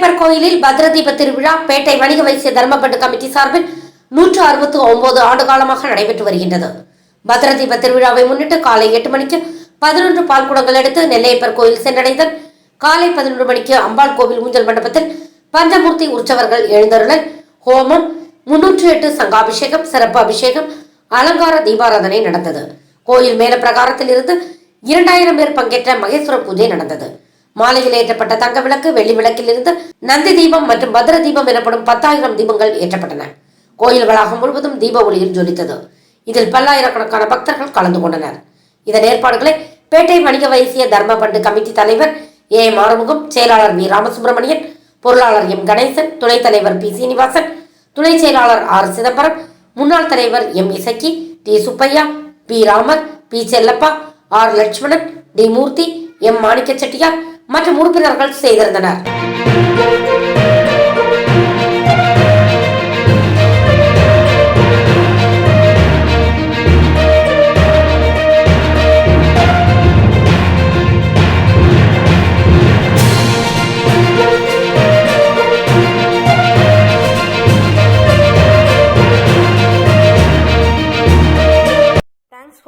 நெல்லையப்பர் கோயிலில் பத்ரதீப திருவிழா பேட்டை வணிக வைசிய தர்மபண்டு கமிட்டி சார்பில் நூற்று அறுபத்து ஒன்பது ஆண்டு காலமாக நடைபெற்று வருகின்றது. பத்ரதீப திருவிழாவை முன்னிட்டு காலை எட்டு மணிக்கு பதினொன்று பால்குடங்கள் எடுத்து நெல்லையப்பர் கோயில் சென்றடைந்தல் காலை பதினொன்று மணிக்கு அம்பாள் கோவில் ஊஞ்சல் மண்டபத்தில் பஞ்சமூர்த்தி உற்சவர்கள் எழுந்தருளல் ஹோமம் முன்னூற்று எட்டு சங்காபிஷேகம் சிறப்பு அபிஷேகம் அலங்கார தீபாராதனை நடந்தது. கோயில் மேல பிரகாரத்தில் இருந்து இரண்டாயிரம் பேர் பங்கேற்ற மகேஸ்வர பூஜை நடந்தது. மாலையில் ஏற்றப்பட்ட தங்க விளக்கு வெள்ளி விளக்கில் இருந்து நந்தி தீபம் மற்றும் பத்ர தீபம் எனப்படும் பத்தாயிரம் தீபங்கள் ஏற்றப்பட்டன. கோயில் வளாகம் முழுவதும் தீப ஒளியில் ஜொலித்தது. இதில் பல்லாயிரக்கணக்கான பக்தர்கள் கலந்து கொண்டனர். இதன் ஏற்பாடுகளை பேட்டை வணிக வைசிய தர்ம பண்டு கமிட்டி தலைவர் ஏ. மாறுமுகம் செயலாளர் வி. ராமசுப்பிரமணியன் பொருளாளர் எம். கணேசன் துணைத் தலைவர் பி. சீனிவாசன் துணை செயலாளர் ஆர். சிதம்பரம் முன்னாள் தலைவர் M. Isakki T. Subbaiah P. Ramar P. Chellappa R. Lakshmanan T. Murthy M. Manicka Chettiar மற்றும் உறுப்பினர்கள் செய்திருந்தனர்